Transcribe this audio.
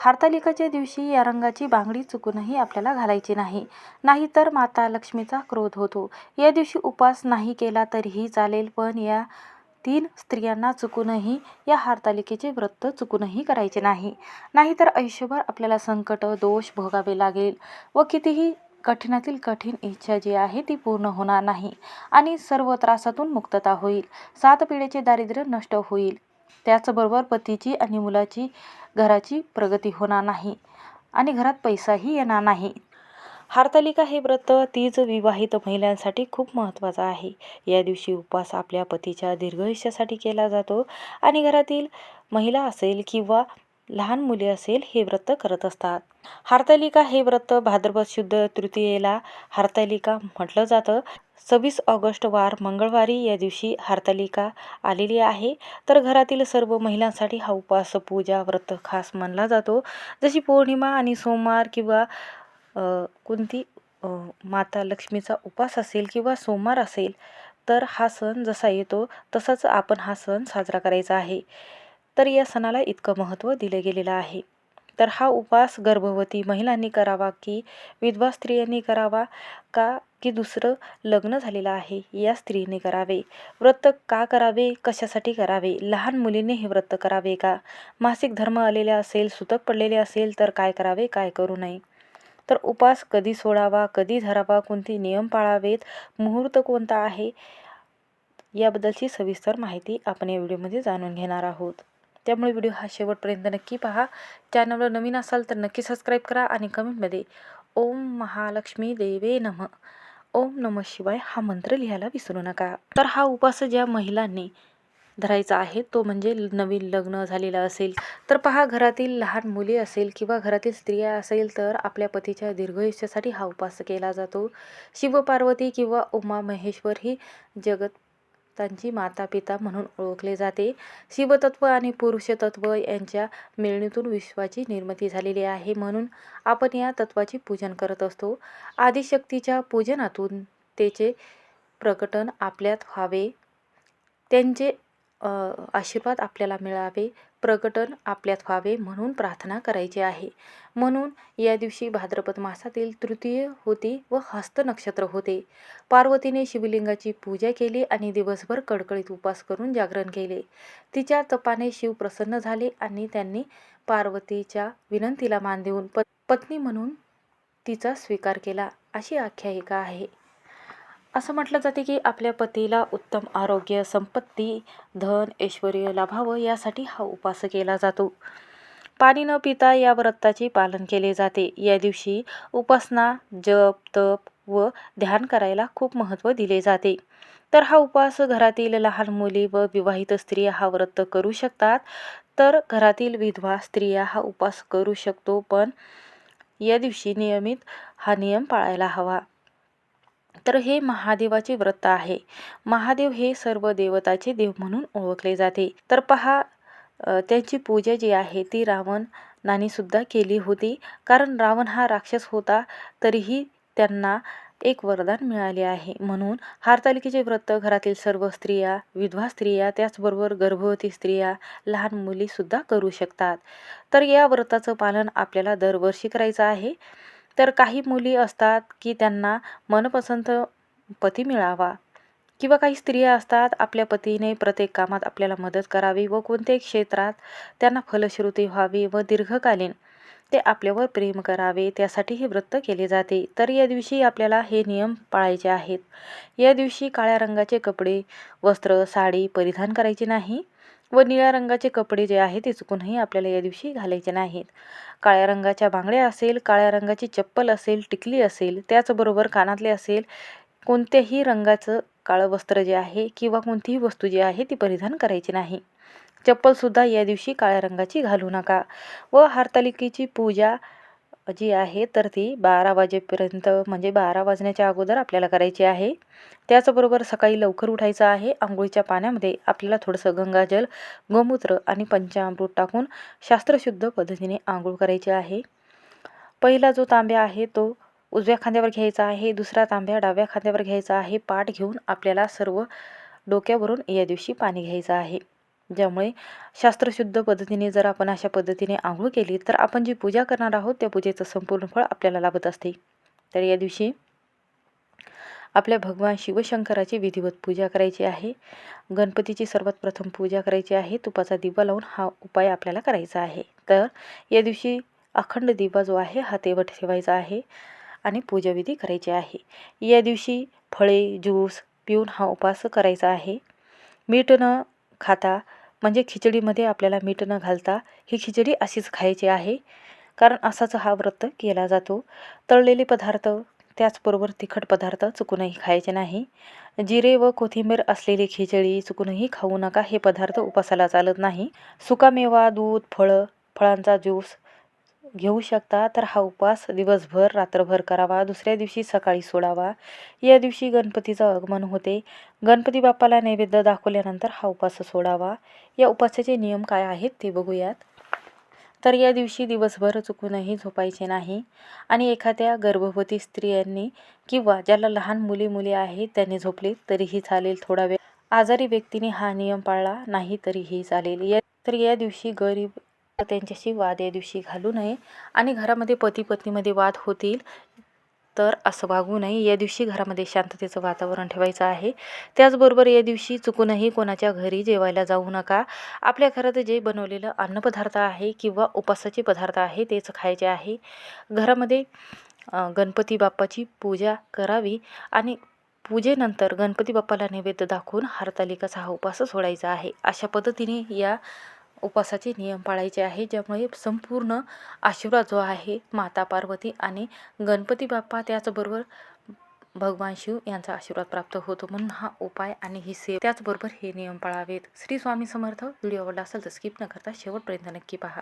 हरतालिकाच्या दिवशी या रंगाची बांगडी चुकूनही आपल्याला घालायची नाही. नाहीतर माता लक्ष्मीचा क्रोध होतो. या दिवशी उपवास नाही केला तरीही चालेल पण या तीन स्त्रियांना चुकूनही या हारतालिकेचे व्रत चुकूनही करायचे नाही. नाहीतर आयुष्यभर आपल्याला संकट दोष भोगावे लागेल व कितीही कठीणातील कठीण इच्छा जी आहे ती पूर्ण होणार नाही आणि सर्व त्रासातून मुक्तता होईल. सात पिढीचे दारिद्र्य नष्ट होईल. त्याचबरोबर पतीची आणि मुलाची घराची प्रगती होणार नाही आणि घरात पैसाही येणार नाही. हरतालिका हे व्रत तीज विवाहित महिलांसाठी खूप महत्त्वाचं आहे. या दिवशी उपवास आपल्या पतीच्या दीर्घायुष्यासाठी केला जातो आणि घरातील महिला असेल किंवा लहान मुले असेल हे व्रत करत असतात. हरतालिका हे व्रत भाद्रपद शुद्ध तृतीयेला हरतालिका म्हटलं जातं. सव्वीस ऑगस्ट वार मंगळवारी या दिवशी हरतालिका आलेली आहे. तर घरातील सर्व महिलांसाठी हा उपवास पूजा व्रत खास मानला जातो. जशी पौर्णिमा आणि सोमवार किंवा कोणती माता लक्ष्मीचा उपास असेल किंवा सोमवार असेल तर हा सण जसा येतो तसाच आपण हा सण साजरा करायचा आहे. तर या सणाला इतकं महत्त्व दिलं गेलेलं आहे. तर हा उपवास गर्भवती महिलांनी करावा की विधवा स्त्रियांनी करावा का की दुसरं लग्न झालेलं आहे या स्त्रीने करावे? व्रत का करावे? कशासाठी करावे? लहान मुलीने हे व्रत करावे का? मासिक धर्म आलेले असेल सुतक पडलेले असेल तर काय करावे काय करू नये? तर उपास कधी सोडावा कधी धरावा कोणते नियम पाळावेत मुहूर्त कोणता आहे? याबद्दलची सविस्तर माहिती आपण या व्हिडिओमध्ये जाणून घेणार आहोत. त्यामुळे व्हिडिओ हा शेवटपर्यंत नक्की पहा. चॅनलवर नवीन असाल तर नक्की सबस्क्राईब करा आणि कमेंटमध्ये ओम महालक्ष्मी देवे नम. ओम नम शिवाय हा मंत्र लिहायला विसरू नका. तर हा उपास ज्या महिलांनी धरायचा आहे तो म्हणजे नवीन लग्न झालेलं असेल तर पहा घरातील लहान मुली असेल किंवा घरातील स्त्रिया असेल तर आपल्या पतीच्या दीर्घयुष्यासाठी हा उपास केला जातो. शिवपार्वती किंवा उमा महेश्वर ही जगत त्यांची माता पिता म्हणून ओळखले जाते. शिवतत्व आणि पुरुषतत्व यांच्या मिळणीतून विश्वाची निर्मिती झालेली आहे म्हणून आपण या तत्वाची पूजन करत असतो. आदिशक्तीच्या पूजनातून त्याचे प्रकटन आपल्यात व्हावे. त्यांचे आशीर्वाद आपल्याला मिळावे प्रकटन आपल्यात व्हावे म्हणून प्रार्थना करायची आहे. म्हणून या दिवशी भाद्रपद मासातील तृतीय होती व हस्त नक्षत्र होते. पार्वतीने शिवलिंगाची पूजा केली आणि दिवसभर कडकडीत उपास करून जागरण केले. तिच्या तपाने शिव प्रसन्न झाले आणि त्यांनी पार्वतीच्या विनंतीला मान देऊन पत्नी म्हणून तिचा स्वीकार केला. अशी आख्यायिका आहे. असं म्हटलं जाते की आपल्या पतीला उत्तम आरोग्य संपत्ती धन ऐश्वर लाभावं यासाठी हा उपास केला जातो. पाणी न पिता या व्रताचे पालन केले जाते. या दिवशी उपासना जप तप व ध्यान करायला खूप महत्त्व दिले जाते. तर हा उपवास घरातील लहान मुली व विवाहित स्त्रिया हा व्रत करू शकतात. तर घरातील विधवा स्त्रिया हा उपवास करू शकतो पण या दिवशी नियमित हा नियम पाळायला हवा. तर हे महादेवाचे व्रत आहे. महादेव हे सर्व देवताचे देव म्हणून ओळखले जाते. तर पहा त्यांची पूजा जी आहे ती रावण नानीसुद्धा केली होती. कारण रावण हा राक्षस होता तरीही त्यांना एक वरदान मिळाले आहे. म्हणून हारतालिकेचे व्रत घरातील सर्व स्त्रिया विधवा स्त्रिया त्याचबरोबर गर्भवती स्त्रिया लहान मुलीसुद्धा करू शकतात. तर या व्रताचं पालन आपल्याला दरवर्षी करायचं आहे. तर काही मुली असतात की त्यांना मनपसंत पती मिळावा किंवा काही स्त्रिया असतात आपल्या पतीने प्रत्येक कामात आपल्याला मदत करावी व कोणत्याही क्षेत्रात त्यांना फलश्रुती व्हावी व दीर्घकालीन ते आपल्यावर प्रेम करावे त्यासाठी हे व्रत केले जाते. तर या दिवशी आपल्याला हे नियम पाळायचे आहेत. या दिवशी काळ्या रंगाचे कपडे वस्त्र साडी परिधान करायची नाही? व निळ्या रंगाचे कपडे जे आहे ते चुकूनही आपल्याला या दिवशी घालायचे नाहीत. काळ्या रंगाच्या बांगड्या असेल काळ्या रंगाची चप्पल असेल टिकली असेल त्याचबरोबर कानातले असेल कोणत्याही रंगाचं काळं वस्त्र जे आहे किंवा कोणतीही वस्तू जी आहे ती परिधान करायची नाही. चप्पलसुद्धा या दिवशी काळ्या रंगाची घालू नका. व हारतालिकेची पूजा जी आहे तर ती बारा वाजेपर्यंत म्हणजे बारा वाजण्याच्या अगोदर आपल्याला करायची आहे. त्याचबरोबर सकाळी लवकर उठायचं आहे. आंघोळीच्या पाण्यामध्ये आपल्याला थोडंसं गंगाजल गोमूत्र आणि पंचामृत टाकून शास्त्रशुद्ध पद्धतीने आंघोळ करायची आहे. पहिला जो तांब्या आहे तो उजव्या खांद्यावर घ्यायचा आहे. दुसरा तांब्या डाव्या खांद्यावर घ्यायचा आहे. पाठ घेऊन आपल्याला सर्व डोक्यावरून या दिवशी पाणी घ्यायचं आहे. ज्यामुळे शास्त्रशुद्ध पद्धतीने जर आपण अशा पद्धतीने आंघोळ केली तर आपण जी पूजा करणार आहोत त्या पूजेचं संपूर्ण फळ आपल्याला लाभत असते. तर या दिवशी आपल्या भगवान शिवशंकराची विधिवत पूजा करायची आहे. गणपतीची सर्वात प्रथम पूजा करायची आहे. तुपाचा दिवा लावून हा उपाय आपल्याला करायचा आहे. तर या दिवशी अखंड दिवा जो आहे हा तेवट ठेवायचा आहे आणि पूजाविधी करायची आहे. या दिवशी फळे ज्यूस पिऊन हा उपास करायचा आहे. मीठ न खाता म्हणजे खिचडीमध्ये आपल्याला मीठ न घालता ही खिचडी अशीच खायची आहे. कारण असाच हा व्रत केला जातो. तळलेले पदार्थ त्याचबरोबर तिखट पदार्थ चुकूनही खायचे नाही. जिरे व कोथिंबीर असलेली खिचडी चुकूनही खाऊ नका. हे पदार्थ उपासाला चालत नाही. सुकामेवा दूध फळं फळांचा ज्यूस घेऊ शकता. तर हा उपवास दिवसभर रात्रभर करावा. दुसऱ्या दिवशी सकाळी सोडावा. या दिवशी गणपतीचं आगमन होते. गणपती बाप्पाला नैवेद्य दाखवल्यानंतर हा उपास सोडावा. या उपासाचे नियम काय आहेत ते बघूयात. तर या दिवशी दिवसभर चुकूनही झोपायचे नाही. आणि एखाद्या गर्भवती स्त्रियांनी किंवा ज्याला लहान मुली मुली आहेत त्यांनी झोपले तरीही चालेल थोडा वेळ. आजारी व्यक्तीने हा नियम पाळला नाही तरीही चालेल. या तर या दिवशी गरीब त्यांच्याशी वाद या दिवशी घालू नये आणि घरामध्ये पती पत्नीमध्ये वाद होतील तर असं वागू नये. या दिवशी घरामध्ये शांततेचं वातावरण ठेवायचं आहे. त्याचबरोबर या दिवशी चुकूनही कोणाच्या घरी जेवायला जाऊ नका. आपल्या घरात जे बनवलेलं अन्नपदार्थ आहे किंवा उपासाचे पदार्थ आहे तेच खायचे आहे. घरामध्ये गणपती बाप्पाची पूजा करावी आणि पूजेनंतर गणपती बाप्पाला नैवेद्य दाखवून हरतालिकाचा हा उपास सोडायचा आहे. अशा पद्धतीने या उपवासाचे नियम पाळायचे आहे ज्यामुळे संपूर्ण आशीर्वाद जो आहे माता पार्वती आणि गणपती बाप्पा त्याचबरोबर भगवान शिव यांचा आशीर्वाद प्राप्त होतो. म्हणून हा उपाय आणि ही सेव त्याचबरोबर हे नियम पाळावेत. श्री स्वामी समर्थ व्हिडिओ आवडला असेल तर स्किप न करता शेवटपर्यंत नक्की पहा.